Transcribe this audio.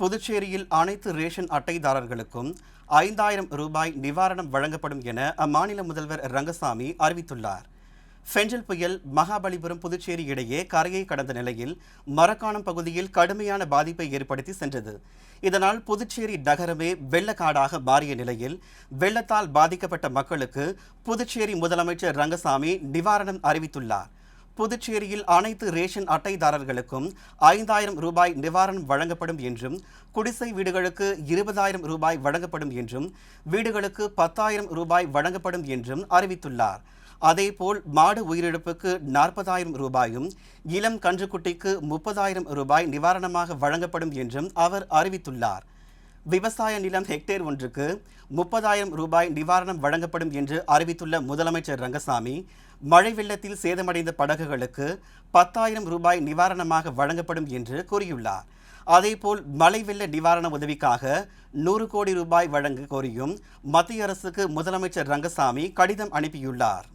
புதுச்சேரியில் அனைத்து ரேஷன் அட்டைதாரர்களுக்கும் ஐந்தாயிரம் ரூபாய் நிவாரணம் வழங்கப்படும் என அம்மாநில முதல்வர் ரங்கசாமி அறிவித்துள்ளார். ஃபெஞ்சல் புயல் மகாபலிபுரம் புதுச்சேரி இடையே கரையை கடந்த நிலையில் மரக்காணம் பகுதியில் கடுமையான பாதிப்பை ஏற்படுத்தி சென்றது. இதனால் புதுச்சேரி நகரமே வெள்ளக்காடாக மாறிய நிலையில் வெள்ளத்தால் பாதிக்கப்பட்ட மக்களுக்கு புதுச்சேரி முதலமைச்சர் ரங்கசாமி நிவாரணம் அறிவித்துள்ளார். புதுச்சேரியில் அனைத்து ரேஷன் அட்டைதாரர்களுக்கும் ஐந்தாயிரம் ரூபாய் நிவாரணம் வழங்கப்படும் என்றும் குடிசை வீடுகளுக்கு இருபதாயிரம் ரூபாய் வழங்கப்படும் என்றும் வீடுகளுக்கு பத்தாயிரம் ரூபாய் வழங்கப்படும் என்றும் அறிவித்துள்ளார். அதேபோல் மாடு உயிரிழப்புக்கு நாற்பதாயிரம் ரூபாயும் இளம் கன்றுக்குட்டிக்கு முப்பதாயிரம் ரூபாய் நிவாரணமாக வழங்கப்படும் என்றும் அவர் அறிவித்துள்ளார். விவசாய நிலம் ஹெக்டேர் ஒன்றுக்கு முப்பதாயிரம் ரூபாய் நிவாரணம் வழங்கப்படும் என்று அறிவித்துள்ள முதலமைச்சர் ரங்கசாமி மழை வெள்ளத்தில் சேதமடைந்த படகுகளுக்கு பத்தாயிரம் ரூபாய் நிவாரணமாக வழங்கப்படும் என்று கூறியுள்ளார். அதேபோல் மழை வெள்ள நிவாரண உதவிக்காக நூறு கோடி ரூபாய் வழங்க கோரியும் மத்திய அரசுக்கு முதலமைச்சர் ரங்கசாமி கடிதம் அனுப்பியுள்ளார்.